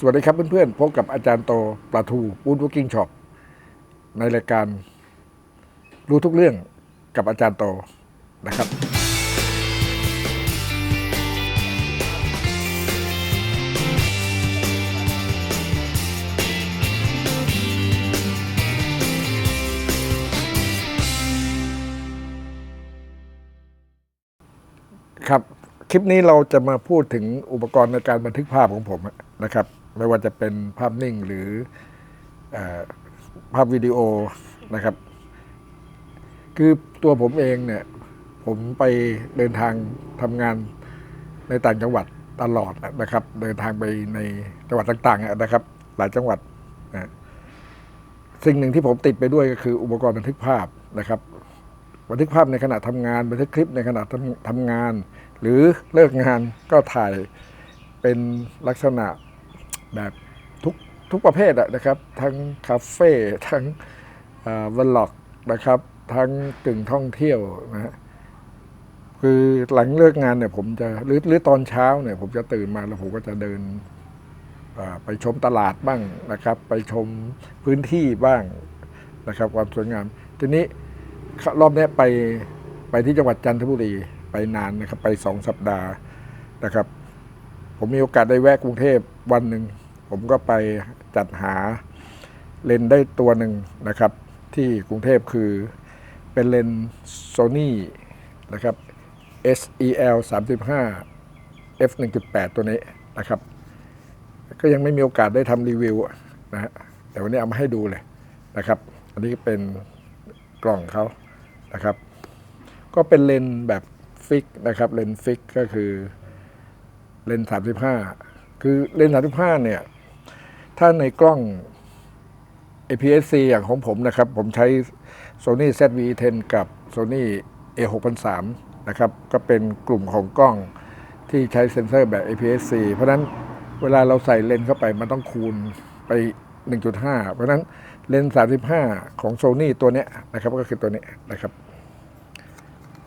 สวัสดีครับเพื่อนๆ พบกับอาจารย์โตปลาทูบูธ w ุกิ้งช็อปในรายการรู้ทุกเรื่องกับอาจารย์โตนะครับ ครับ คลิปนี้เราจะมาพูดถึงอุปกรณ์ในการบันทึกภาพของผมนะครับ ไม่ว่าจะเป็นภาพนิ่งหรืออภาพวิดีโอนะครับ คือตัวผมเองเนี่ย ผมไปเดินทางทำงานในต่างจังหวัดตลอดนะครับ เดินทางไปในจังหวัดต่างๆนะครับ หลายจังหวัดนะสิ่งหนึ่งที่ผมติดไปด้วยก็คืออุปกรณ์บันทึกภาพนะครับ บันทึกภาพในขณะทำงาน บันทึกคลิปในขณะทำทำงาน หรือเลิกงานก็ถ่ายเป็นลักษณะ แบบทุกทุกประเภทอะนะครับ ทั้งคาเฟ่ทั้งวลล็อกนะครับ ทั้งกึ่งท่องเที่ยวนะฮะคือหลังเลิกงานเนี่ยผมจะหรือหรือตอนเช้าเนี่ย ผมจะตื่นมาแล้วผมก็จะเดินไปชมตลาดบ้างนะครับ ไปชมพื้นที่บ้างนะครับความสวยงาม ทีนี้รอบนี้ไปไปที่จังหวัดจันทบุรีไปนานนะครับ ไปสองสัปดาห์นะครับ ผมมีโอกาสได้แวะกรุงเทพวันหนึ่ง ผมก็ไปจัดหาเลนได้ตัวหนึ่งนะครับ ที่กรุงเทพคือเป็นเลนโซนี่นะครับ SEL 35 f 1.8 ตัวนี้นะครับ ก็ยังไม่มีโอกาสได้ทำรีวิวนะฮะแต่วันนี้เอามาให้ดูเลยนะครับ อันนี้เป็นกล่องเขานะครับ ก็เป็นเลนแบบฟิกนะครับ เลนฟิกก็คือเลนส์35 คือเลนส์35เนี่ย ถ้าในกล้อง APS-C อย่างของผมนะครับ ผมใช้ Sony ZV-10 กับ Sony A6003 นะครับ ก็เป็นกลุ่มของกล้องที่ใช้เซ็นเซอร์แบบ APS-C เพราะนั้นเวลาเราใส่เลนส์เข้าไปมันต้องคูณไป 1.5 เพราะนั้นเลนส์ 35 ของ Sony ตัวนี้นะครับ ก็คือตัวนี้นะครับ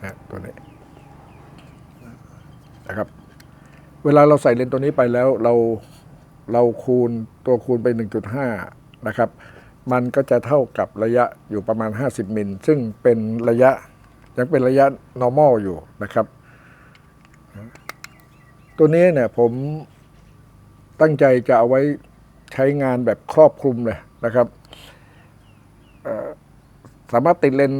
นะตัวนี้นะครับ เวลาเราใส่เลนส์ตัวนี้ไปแล้วเรา เราคูณตัวคูณไป 1.5 นะครับ มันก็จะเท่ากับระยะอยู่ประมาณ 50 มิล ซึ่งเป็นระยะยังเป็นระยะ normal อยู่นะครับ ตัวนี้เนี่ยผมตั้งใจจะเอาไว้ใช้งานแบบครอบคลุมเลยนะครับ สามารถติดเลน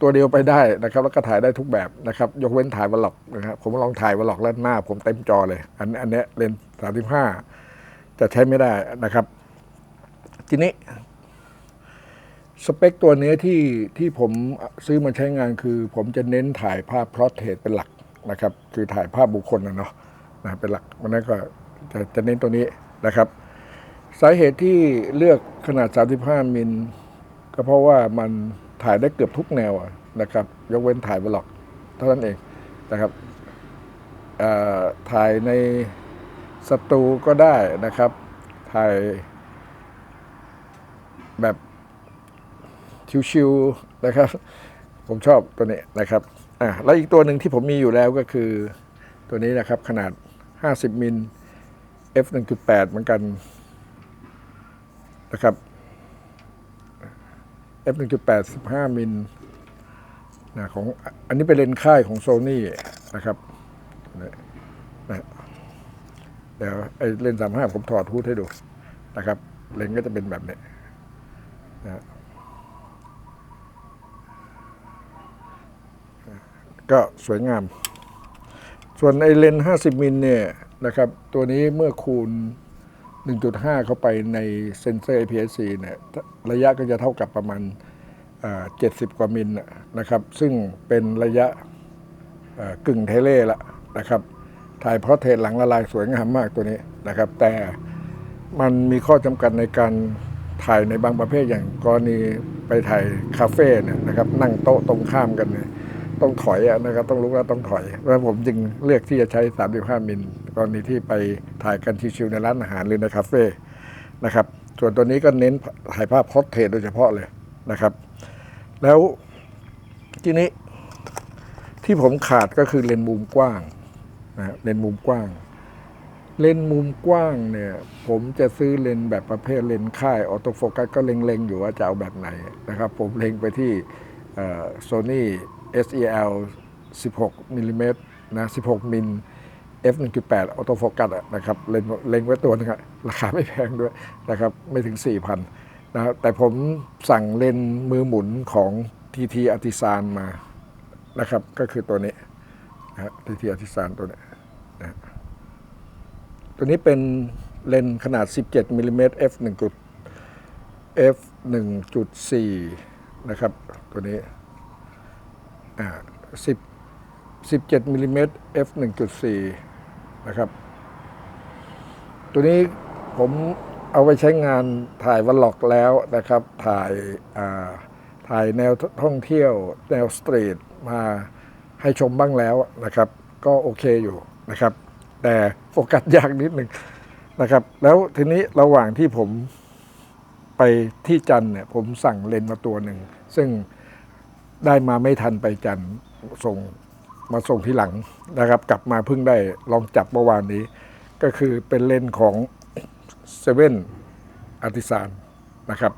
ตัวเดียวไปได้นะครับ แล้วก็ถ่ายได้ทุกแบบนะครับ ยกเว้นถ่ายวอลล็อกนะครับผมลองถ่ายวอลล็อกแล้วหน้า ผมเต็มจอเลย อันอันเนี้ยเลนสามสิบห้า จะใช้ไม่ได้นะครับ ทีนี้ สเปคตัวเนี้ที่ที่ผมซื้อมาใช้งานคือ ผมจะเน้นถ่ายภาพพรอเทสเป็นหลักนะครับ คือถ่ายภาพบุคคลนะเนาะนะเป็นหลักมันนั้นก็จะจะเน้นตัวนี้นะครับ สาเหตุที่เลือกขนาด 35 มิลก็เพราะว่ามันถ่ายได้เกือบทุกแนวนะครับ ยกเว้นถ่ายวอลล็อก เท่านั้นเองนะครับถ่ายใน สตูก็ได้นะครับ ถ่ายแบบชิวๆนะครับ ผมชอบตัวนี้นะครับอะแล้วอีกตัวหนึ่งที่ผมมีอยู่แล้วก็คือตัวนี้นะครับ ขนาด 50 มิล f 1.8 เหมือนกันนะครับ f 1.8 15มิลนะของอันนี้เป็นเลนส์ค่ายของโซนี่นะครับนะนะ เดี๋ยวไอ้เลนส์35ผมถอดฮูดให้ดูนะครับ เลนส์ก็จะเป็นแบบนี้นะก็สวยงาม ส่วนไอ้เลนส์50 มิลเนี่ยนะครับ ตัวนี้เมื่อคูณ 1.5 เข้าไปในเซนเซอร์ APS-C เนี่ยระยะก็จะเท่ากับประมาณเอ่อ70 กว่ามิลนะนะครับ ซึ่งเป็นระยะกึ่งเทเล่ละนะครับ ถ่ายพอเทรตหลังละลายสวยงามมากตัวนี้นะครับ แต่มันมีข้อจำกัดในการถ่ายในบางประเภทอย่างกรณีไปถ่ายคาเฟ่เนี่ยนะครับนั่งโต๊ะตรงข้ามกันเนี่ยต้องถอยนะครับต้องรู้ว่าต้องถอยเพราะฉะนั้นผมจึงเลือกที่จะใช้ 35 มิลกรณีที่ไปถ่ายกันชิวๆในร้านอาหารหรือในคาเฟ่นะครับส่วนตัวนี้ก็เน้นถ่ายภาพพอร์เทรตโดยเฉพาะเลยนะครับ แล้วทีนี้ที่ผมขาดก็คือเลนส์มุมกว้าง นะเลนมุมกว้าง เลนมุมกว้างเนี่ย ผมจะซื้อเลนแบบประเภทเลนค่ายออโตโฟกัสก็เล็งๆ อยู่ว่าจะเอาแบบไหนนะครับ ผมเล็งไปที่โซนี่ SEL 16มิลลิเมตรนะ16มิล f 1.8ออโตโฟกัสนะครับเล็งเล็งไว้ตัวนึงอะราคาไม่แพงด้วยนะครับไม่ถึง 4,000นะครับแต่ผมสั่งเลนมือหมุนของ TT Artisan มานะครับ ก็คือตัวนี้นะฮะ TT Artisan ตัวนี้ ตัวนี้เป็นเลนส์ขนาด 17มิลลิเมตร f 1 f 1.4 นะครับ ตัวนี้อ่า10 17มิลลิเมตร f 1.4 นะครับ ตัวนี้ผมเอาไปใช้งานถ่ายวันล็อกแล้วนะครับ ถ่ายอ่าถ่ายแนวท่องเที่ยว แนวสตรีทมาให้ชมบ้างแล้วนะครับ ก็โอเคอยู่นะครับ แต่โฟกัสยากนิดหนึ่งนะครับ แล้วทีนี้ระหว่างที่ผมไปที่จันเนี่ยผมสั่งเลนมาตัวหนึ่ง ซึ่งได้มาไม่ทันไปจันส่งมาส่งที่หลังนะครับ กลับมาเพิ่งได้ลองจับเมื่อวานนี้ ก็คือเป็นเลนของเซเว่นอาร์ติซานนะครับ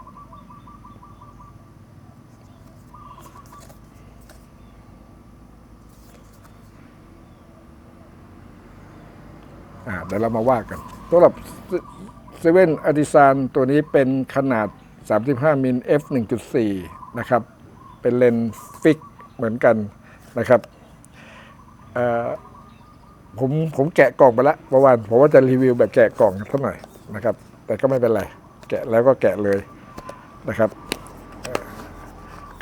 อ่าเดี๋ยวเรามาว่ากันสำหรับเซเว่นอาร์ติซานตัวนี้เป็นขนาด 35 มิล f 1.4 นะครับ เป็นเลนส์ฟิกเหมือนกันนะครับผมผมแกะกล่องไปแล้วเมื่อวานผมว่าจะรีวิวแบบแกะกล่องเท่าไหร่นะครับ แต่ก็ไม่เป็นไร แกะแล้วก็แกะเลยนะครับ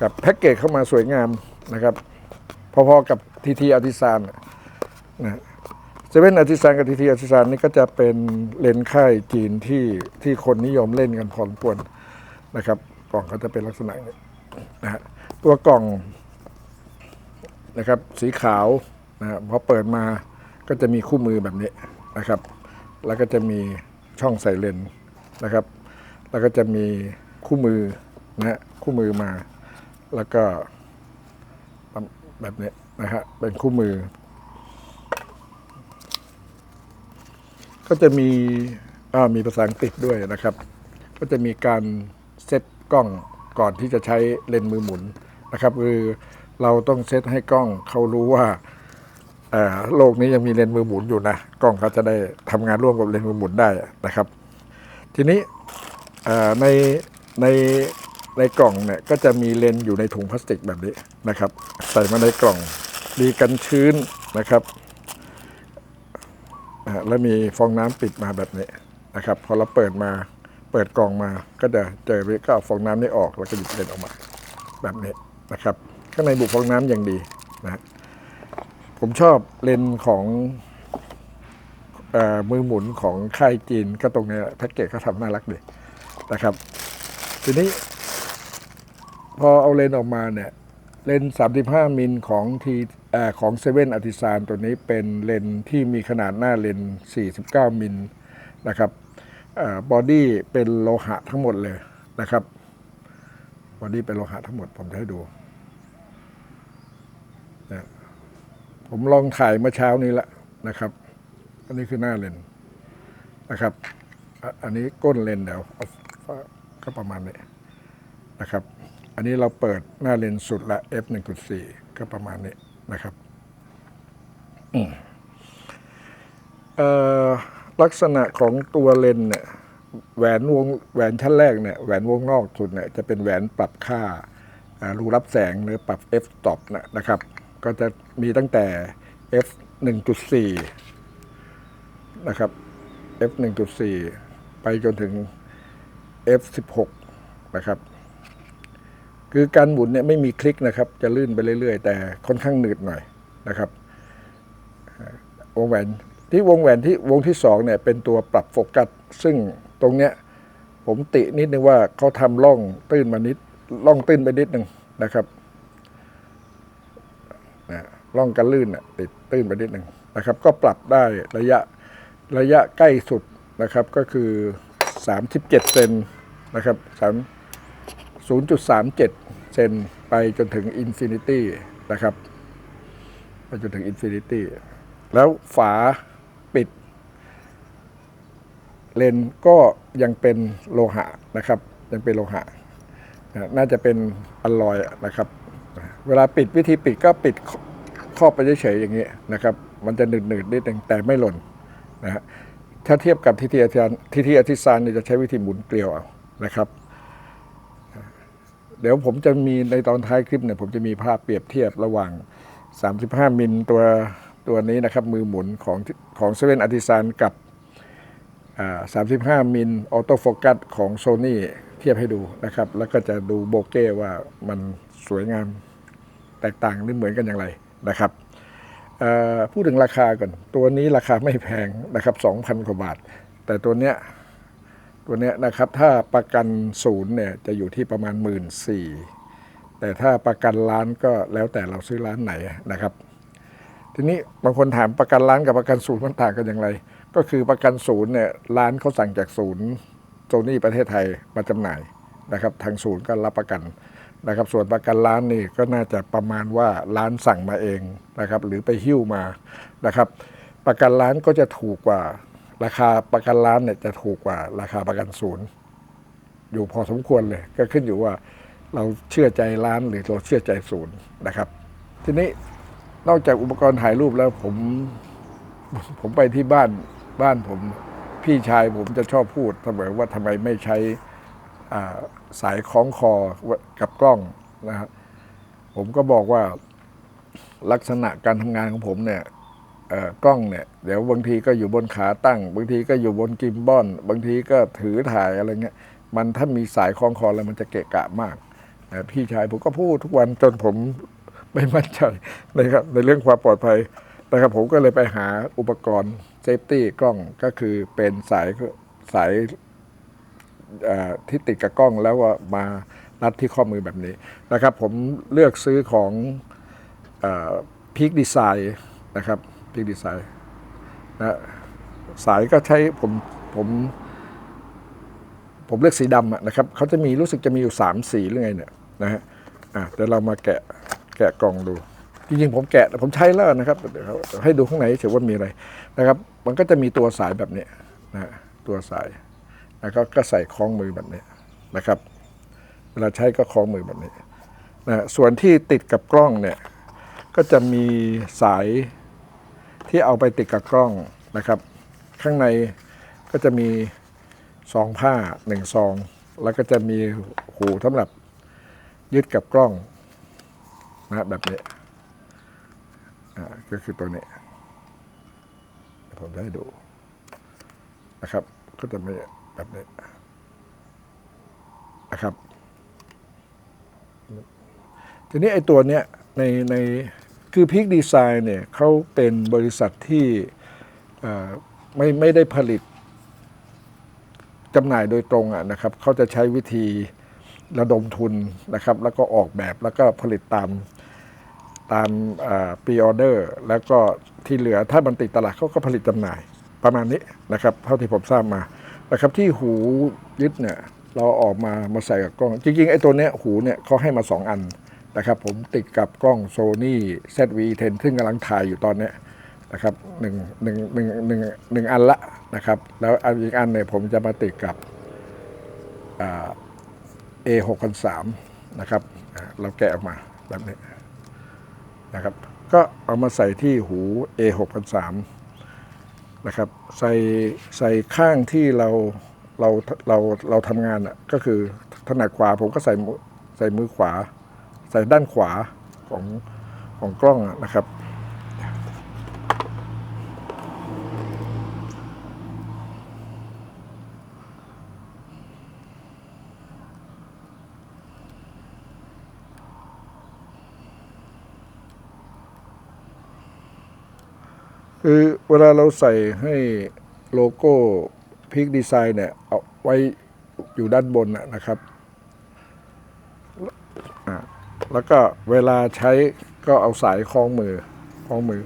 กับแพ็กเกจเข้ามาสวยงามนะครับ พอๆกับทีทีอาร์ติซานนะ เซเว่นอาร์ติซานกับทีทีอาร์ติซานนี่ก็จะเป็นเลนส์ค่ายจีนที่ที่คนนิยมเล่นกันพอสมควรนะครับกล่องเขาจะเป็นลักษณะนี้นะฮะตัวกล่องนะครับสีขาวนะฮะพอเปิดมาก็จะมีคู่มือแบบนี้นะครับ แล้วก็จะมีช่องใส่เลนนะครับ แล้วก็จะมีคู่มือนะฮะคู่มือมา แล้วก็แบบนี้นะฮะเป็นคู่มือ ก็จะมีมีภาษาอังกฤษด้วยนะครับ ก็จะมีการเซตกล้องก่อนที่จะใช้เลนส์มือหมุนนะครับ คือเราต้องเซตให้กล้องเขารู้ว่าโลกนี้ยังมีเลนส์มือหมุนอยู่นะกล้องเขาจะได้ทำงานร่วมกับเลนส์มือหมุนได้นะครับ ทีนี้ในในในกล่องเนี่ยก็จะมีเลนส์อยู่ในถุงพลาสติกแบบนี้นะครับ ใส่มาในกล่องดีกันชื้นนะครับ แล้วมีฟองน้ำปิดมาแบบนี้นะครับพอเราเปิดมาเปิดกล่องมาก็จะเจอก็เอาฟองน้ำนี้ออกแล้วก็หยิบเลนออกมาแบบนี้นะครับ ข้างในบุฟองน้ำอย่างดีนะผมชอบเลนของอมือหมุนของค่ายจีนก็ตรงนี้แพ็กเกจเขาทำน่ารักดีนะครับ ทีนี้ พอเอาเลนออกมาเนี่ยเลนส์35 มิลของที ของเซเว่นอติซานตัวนี้เป็นเลนส์ที่มีขนาดหน้าเลนส์49 มิลนะครับบอดี้เป็นโลหะทั้งหมดเลยนะครับบอดี้เป็นโลหะทั้งหมดผมจะให้ดูนะผมลองถ่ายเมื่อเช้านี้ล้วนะครับ อันนี้คือหน้าเลนส์นะครับ อันนี้ก้นเลนส์เดี๋ยวก็ประมาณนี้นะครับ อันนี้เราเปิดหน้าเลนส์สุดละ f 1.4ก็ประมาณนี้ นะครับลักษณะของตัวเลน์เนี่ยแหวนวงแหวนชั้นแรกเนี่ยแหวนวงนอกสุดเนี่ยจะเป็นแหวนปรับค่าอ่ารูรับแสงหรือปรับ f stop นะนะครับ ก็จะมีตั้งแต่ f 1.4 นะครับ f 1.4 ไปจนถึง f 16 นะครับ คือการหมุนเนี่ยไม่มีคลิกนะครับ จะลื่นไปเรื่อยๆ แต่ค่อนข้างหนืดหน่อยนะครับ วงแหวนที่วงแหวนที่วงที่สองเนี่ยเป็นตัวปรับโฟกัส ซึ่งตรงเนี้ยผมตินิดนึงว่าเขาทำร่องตื้นมานิดร่องตื้นไปนิดหนึ่งนะครับนะร่องกันลื่นน่ะติดตื้นไปนิดหนึ่งนะครับ ก็ปรับได้ระยะระยะใกล้สุดนะครับก็คือ 37เซนนะครับสาม0.37 ซนไปจนถึงอินฟินิตี้นะครับ ไปจนถึงอินฟินิตี้แล้วฝาปิด เลนก็ยังเป็นโลหะนะครับ ยังเป็นโลหะ น่าจะเป็นอลลอยนะครับ เวลาปิดวิธีปิดก็ปิดครอบไปเฉยๆอย่างนี้นะครับ มันจะหนืดๆนิดนึงแต่ไม่หล่นนะฮะถ้าเทียบกับทีทีอาทิตย์ทีทีอาทิตย์ซานเนี่ยจะใช้วิธีหมุนเกลียวเอานะครับ เดี๋ยวผมจะมีในตอนท้ายคลิปเนี่ยผมจะมีภาพเปรียบเทียบระหว่าง 35 มิลตัวตัวนี้นะครับ มือหมุนของของเซเว่นอาร์ติซานกับ 35 มิลออโต้โฟกัสของโซ n y เทียบให้ดูนะครับ แล้วก็จะดูโบเก้ว่ามันสวยงามแตกต่างหรือเหมือนกันอย่างไรนะครับพูดถึงราคาก่อน ตัวนี้ราคาไม่แพงนะครับ 2,000 กว่าบาท แต่ตัวเนี้ย ตัวเนี้ยนะครับถ้าประกันศูนย์เนี่ยจะอยู่ที่ประมาณหมื่นสี่แต่ถ้าประกันล้านก็แล้วแต่เราซื้อร้านไหนนะครับ ทีนี้บางคนถามประกันล้านกับประกันศูนย์มันต่างกันอย่างไร ก็คือประกันศูนย์เนี่ยร้านเขาสั่งจากศูนย์โซนี่ประเทศไทยมาจำหน่ายนะครับ ทางศูนย์ก็รับประกันนะครับ ส่วนประกันร้านนี่ก็น่าจะประมาณว่าร้านสั่งมาเองนะครับ หรือไปหิ้วมานะครับ ประกันร้านก็จะถูกกว่า ราคาประกันร้านเนี่ยจะถูกกว่าราคาประกันศูนย์อยู่พอสมควรเลย ก็ขึ้นอยู่ว่าเราเชื่อใจร้านหรือเราเชื่อใจศูนย์นะครับ ทีนี้นอกจากอุปกรณ์ถ่ายรูปแล้วผมผมไปที่บ้านบ้านผมพี่ชายผมจะชอบพูดเสมอว่าทำไมไม่ใช้สายคล้องคอกับกล้องนะครับผมก็บอกว่าลักษณะการทำงานของผมเนี่ย กล้องเนี่ยเดี๋ยวบางทีก็อยู่บนขาตั้ง บางทีก็อยู่บนกิมบอลบางทีก็ถือถ่ายอะไรเงี้ยมันถ้ามีสายคล้องคอแล้วมันจะเกะกะมากพี่ชายผมก็พูดทุกวันจนผมไม่มั่นใจนะครับในเรื่องความปลอดภัยนะครับผมก็เลยไปหาอุปกรณ์เซฟตี้กล้องก็คือเป็นสายสายที่ติดกับกล้องแล้วก็มารัดที่ข้อมือแบบนี้นะครับ ผมเลือกซื้อของพีคดีไซน์นะครับ พีคดีไซน์นะสายก็ใช้ผมผมผมเลือกสีดำนะครับเขาจะมีรู้สึกจะมีอยู่สามสีหรือไงเนี่ยนะฮะอะเดี๋ยวเรามาแกะแกะกล่องดู จริงๆผมแกะผมใช้แล้วนะครับเดี๋ยวให้ดูข้างในเฉยว่ามีอะไรนะครับ มันก็จะมีตัวสายแบบนี้นะฮะตัวสายแล้วก็ก็ใส่คล้องมือแบบนี้นะครับ เวลาใช้ก็คล้องมือแบบนี้นะส่วนที่ติดกับกล้องเนี่ยก็จะมีสาย ที่เอาไปติดกับกล้องนะครับ ข้างในก็จะมีซองผ้าหนึ่งซอง แล้วก็จะมีหูสำหรับยึดกับกล้องนะแบบนี้อ่าก็คือตัวนี้ ผมจะให้ดูนะครับ ก็จะมีแบบนี้นะครับ ทีนี้ไอ้ตัวเนี้ยในใน คือพิกดีไซน์เนี่ยเขาเป็นบริษัทที่ไม่ไม่ได้ผลิตจำหน่ายโดยตรงอะนะครับเขาจะใช้วิธีระดมทุนนะครับ แล้วก็ออกแบบแล้วก็ผลิตตามตามปีออเดอร์ แล้วก็ที่เหลือถ้ามันติดตลาดเขาก็ผลิตจำหน่ายประมาณนี้นะครับ เท่าที่ผมทราบมานะครับที่หูยึดเนี่ยเราออกมามาใส่กับกล้อง จริงๆไอ้ตัวเนี้ยหูเนี่ยเขาให้มาสองอัน นะครับผมติดกับกล้อง Sony ZV-10 ซึ่งกำลังถ่ายอยู่ตอนนี้นะครับหนึ่งหนึ่งหนึ่งหนึ่งหนึ่งอันละนะครับ แล้วอันอีกอันเนี่ยผมจะมาติดกับเอ่า A 6 0 0นะครับ เราแกะออกมาแบบนี้นะครับ ก็เอามาใส่ที่หู A 6 0 0นะครับ ใส่ใส่ข้างที่เราเราเราเราทำงานอะก็คือถนัดขวาผมก็ใส่ใส่มือขวา ใส่ด้านขวาของของกล้องนะครับ คือเวลาเราใส่ให้โลโก้พิกดีไซน์เนี่ย เอาไว้อยู่ด้านบนนะครับ อ่า แล้วก็เวลาใช้ก็เอาสายคล้องมือคล้องมือ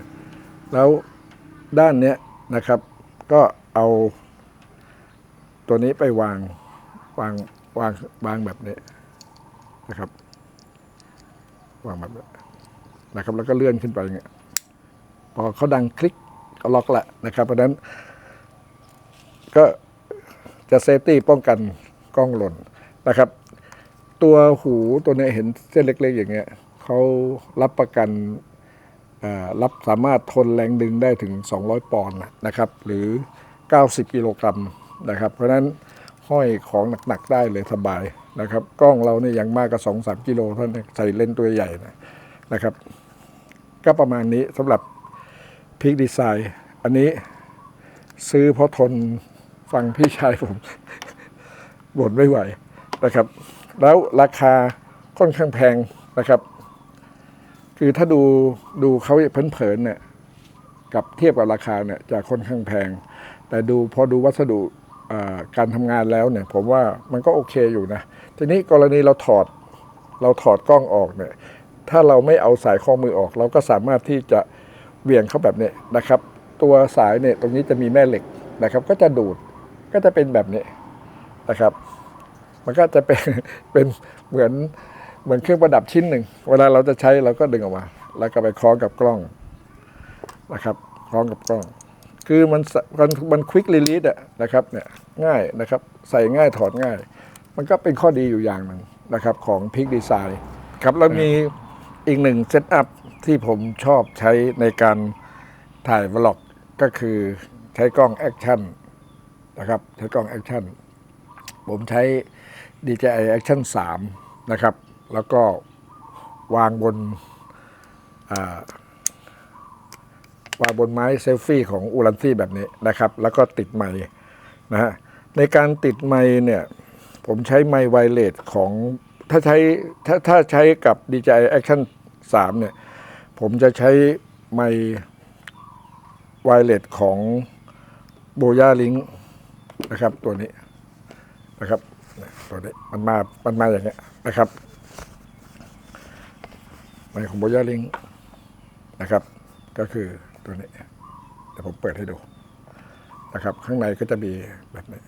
แล้วด้านเนี้ยนะครับ ก็เอาตัวนี้ไปวางวางวางวางแบบนี้นะครับ วางแบบนี้นะครับ แล้วก็เลื่อนขึ้นไปอย่างเงี้ยพอเขาดังคลิกก็ล็อกละนะครับ เพราะฉะนั้น ก็จะเซฟตี้ป้องกันกล้องหล่นนะครับ ตัวหูตัวเนี้ยเห็นเส้นเล็ก ๆ อย่างเงี้ยเขารับประกันรับสามารถทนแรงดึงได้ถึง 200 ปอนด์นะครับ หรือ 90 กิโลกรัมนะครับ เพราะนั้นห้อยของหนัก ๆ ได้เลยสบายนะครับ กล้องเราเนี่ยยังมากก็2-3 กิโลเท่านั้นใส่เลนตัวใหญ่นะนะครับ ก็ประมาณนี้สำหรับพิกดีไซน์ อันนี้ซื้อเพราะทนฟังพี่ชายผมบ่นไม่ไหวนะครับ แล้วราคาค่อนข้างแพงนะครับ คือถ้าดูดูเขาเผินๆเนี่ยกับเทียบกับราคาเนี่ยจะค่อนข้างแพง แต่ดูพอดูวัสดุการทำงานแล้วเนี่ย ผมว่ามันก็โอเคอยู่นะ ทีนี้กรณีเราถอดเราถอดกล้องออกเนี่ย ถ้าเราไม่เอาสายข้อมือออก เราก็สามารถที่จะเวี่ยงเข้าแบบนี้นะครับ ตัวสายเนี่ยตรงนี้จะมีแม่เหล็กนะครับ ก็จะดูดก็จะเป็นแบบนี้นะครับ มันก็จะเป็นเป็นเหมือนเหมือนเครื่องประดับชิ้นหนึ่ง เวลาเราจะใช้เราก็ดึงออกมา แล้วก็ไปคล้องกับกล้องนะครับ คล้องกับกล้อง คือมันมันมันควิกรีลีสอะนะครับเนี่ยง่ายนะครับ ใส่ง่ายถอดง่าย มันก็เป็นข้อดีอยู่อย่างหนึ่งนะครับของพิกดีไซน์ครับแล้วมีอีกหนึ่งเซตอัพที่ผมชอบใช้ในการถ่ายวล็อกก็คือใช้กล้องแอคชั่นนะครับ ใช้กล้องแอคชั่นผมใช้ DJI Action 3 นะครับ แล้วก็วางบนวางบนไม้เซลฟี่ของอูรันซี่แบบนี้นะครับ แล้วก็ติดไมค์นะฮะในการติดไมค์เนี่ยผมใช้ไมค์ไวเลสของถ้าใช้ถ้าถ้าใช้กับ DJI Action 3 เนี่ย ผมจะใช้ไมค์ไวเลสของโบยาลิงนะครับตัวนี้นะครับ ตัวนี้มันมา มันมาอย่างเงี้ยนะครับไมของโบยาลิงนะครับ ก็คือตัวนี้เดี๋ยวผมเปิดให้ดูนะครับ ข้างในก็จะมีแบบนี้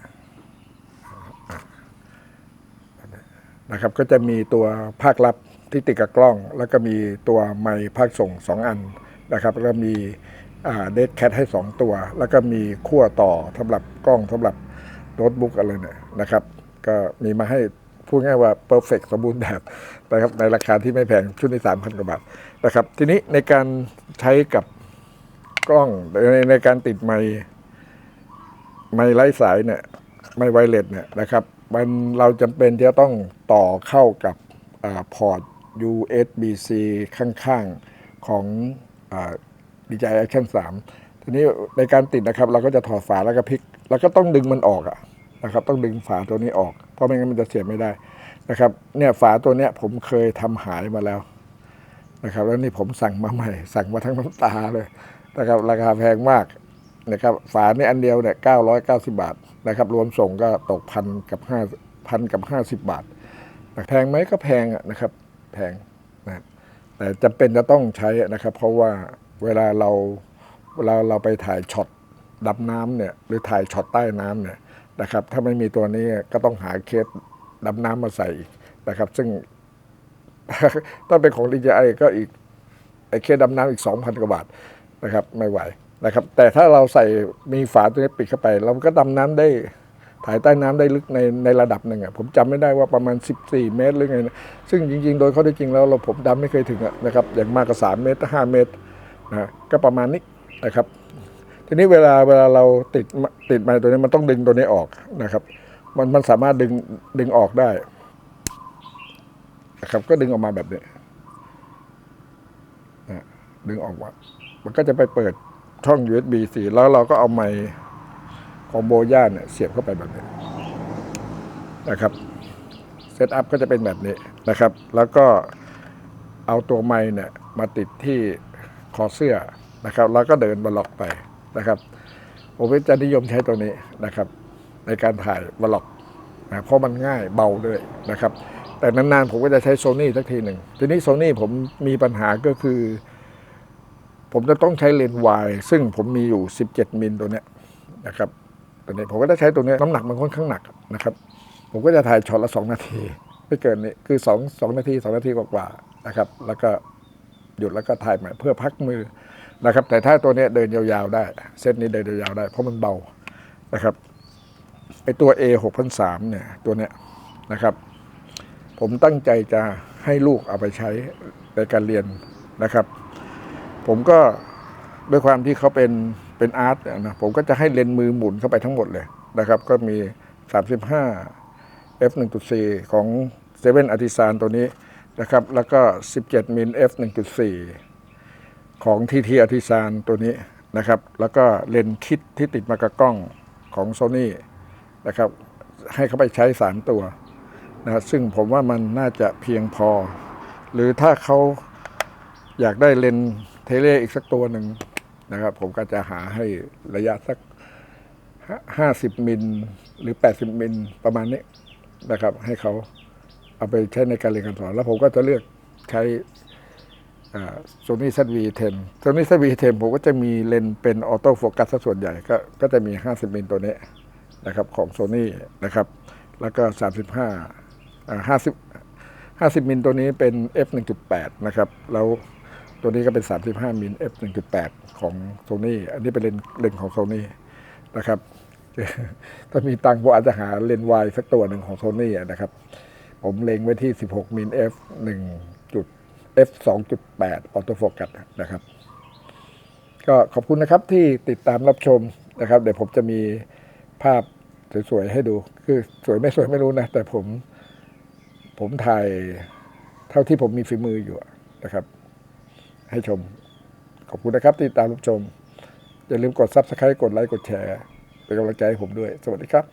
นะครับ ก็จะมีตัวภาครับ ที่ติดกับกล้อง แล้วก็มีตัวไมค์ภาคส่งสองอันนะครับแล้วก็มีเดดแคทให้สองตัว แล้วก็มีขั้วต่อสำหรับกล้องสำหรับโน้ตบุ๊กอะไรเนี่ยนะครับ ก็มีมาให้พูดง่ายว่า perfect สมบูรณ์แบบนะครับในราคาที่ไม่แพงชุดนี้สามพันกว่าบาทนะครับ ทีนี้ในการใช้กับกล้องในในการติดไมค์ไมค์ไร้สายเนี่ยไมค์ไวเลสเนี่ยนะครับมันเราจำเป็นที่จะต้องต่อเข้ากับอพอร์ต USB-C ข้างๆของอ่า DJI Action 3 ทีนี้ในการติดนะครับ เราก็จะถอดฝาแล้วก็พลิก แล้วก็ต้องดึงมันออกอะ นะครับ ต้องดึงฝาตัวนี้ออก เพราะไม่งั้นมันจะเสียบไม่ได้นะครับ เนี่ยฝาตัวเนี้ยผมเคยทำหายมาแล้วนะครับ แล้วนี่ผมสั่งมาใหม่ สั่งมาทั้งน้ำตาเลยนะครับ ราคาแพงมากนะครับ ฝานี่อันเดียวเนี่ย990บาทนะครับ รวมส่งก็ตกพันกับห้าพันกับห้าสิบบาทแต่แพงไหมก็แพงนะครับ แพงนะแต่จำเป็นจะต้องใช้นะครับ เพราะว่าเวลาเราเวลาเราไปถ่ายช็อตดำน้ำเนี่ยหรือถ่ายช็อตใต้น้ำเนี่ย นะครับ ถ้าไม่มีตัวนี้ก็ต้องหาเคสดำน้ำมาใส่นะครับ ซึ่งถ้าเป็นของ DJI ก็อีกไอ้เคสดำน้ำอีก 2,000 กว่าบาทนะครับ ไม่ไหวนะครับ แต่ถ้าเราใส่มีฝาตัวนี้ปิดเข้าไป เราก็ดำน้ำได้ถ่ายใต้น้ำได้ลึกในในระดับหนึ่งอะผมจำไม่ได้ว่าประมาณ 14 เมตรหรือไงนะซึ่งจริง ๆ โดยข้อเท็จจริงแล้วเราผมดำไม่เคยถึงะนะครับอย่างมากก็3เมตร5เมตรนะก็ประมาณนี้นะครับ ทีนี้เวลาเวลาเราติดติดไม้ตัวนี้มันต้องดึงตัวนี้ออกนะครับ มันมันสามารถดึงดึงออกได้นะครับ ก็ดึงออกมาแบบนี้นะดึงออกมามันก็จะไปเปิดช่อง USB 4แล้วเราก็เอาไมค์ของโบย่าเนี่ยเสียบเข้าไปแบบนี้นะครับเซตอัพก็จะเป็นแบบนี้นะครับ แล้วก็เอาตัวไมค์เนี่ยมาติดที่คอเสื้อนะครับ แล้วก็เดินบล็อกไป นะครับผมจะนิยมใช้ตัวนี้นะครับ ในการถ่ายวล็อกนะเพราะมันง่ายเบาด้วยนะครับ แต่นานๆผมก็จะใช้โซนี่สักทีหนึ่งทีนี้โซนี่ผมมีปัญหาก็คือ ผมจะต้องใช้เลนส์วายซึ่งผมมีอยู่ 17 มิลตัวเนี้ยนะครับตัวนี้ผมก็จะใช้ตัวนี้น้ำหนักมันค่อนข้างหนักนะครับ ผมก็จะถ่ายช็อตละ 2 นาที ไม่เกินนี้คือ2 2นาที 2 นาทีกว่าๆนะครับ แล้วก็หยุดแล้วก็ถ่ายใหม่เพื่อพักมือ นะครับ แต่ถ้าตัวนี้เดินยาวๆได้ เส้นนี้เดินยาวๆได้ เพราะมันเบานะครับไอตัว A 6 0 0เนี่ยตัวเนี้ยนะครับ ผมตั้งใจจะให้ลูกเอาไปใช้ในการเรียนนะครับ ผมก็ด้วยความที่เขาเป็นเป็นอาร์ตเนี่ยนะผมก็จะให้เลนส์มือหมุนเข้าไปทั้งหมดเลยนะครับ ก็มี 35 f 1.4 ของเซเว่นอาร์ติซานตัวนี้นะครับ แล้วก็ 17มิล f 1.4 ของทีทีอาร์ติซานตัวนี้นะครับ แล้วก็เลนส์คิดที่ติดมากับกล้องของโซ n y นะครับ ให้เขาไปใช้ 3 ตัวนะซึ่งผมว่ามันน่าจะเพียงพอ หรือถ้าเขาอยากได้เลนส์เทเลอีกสักตัวหนึ่งนะครับ ผมก็จะหาให้ระยะสัก 50 มิลหรือ 80 มิลประมาณนี้นะครับ ให้เขาเอาไปใช้ในการเรียนการสอน แล้วผมก็จะเลือกใช้ โซนี่ซัดวีเทนโซนี่ซัดวีเทนผมก็จะมีเลนเป็นออโต้โฟกัสส่วนใหญ่ก็ก็จะมี 50มิลตัวนี้นะครับของโซนี่นะครับ แล้วก็ 35อ่า50 50มิลตัวนี้เป็น f 1.8นะครับ แล้วตัวนี้ก็เป็น 35มิล f 1.8ของโซนี่อันนี้เป็นเลนเลนของโซนี่นะครับ ถ้ามีตังค์ผมอาจจะหาเลนวายสักตัวหนึ่งของโซนี่นะครับ ผมเล็งไว้ที่ 16มิล f 1 f 2.8 ออโต้โฟกัสนะครับ ก็ขอบคุณนะครับที่ติดตามรับชมนะครับ เดี๋ยวผมจะมีภาพสวยๆให้ดู คือสวยไม่สวยไม่รู้นะ แต่ผม ผมถ่ายเท่าที่ผมมีฝีมืออยู่นะครับ ให้ชม ขอบคุณนะครับที่ติดตามรับชม อย่าลืมกด Subscribe กดไลค์กดแชร์ เป็นกำลังใจให้ผมด้วย สวัสดีครับ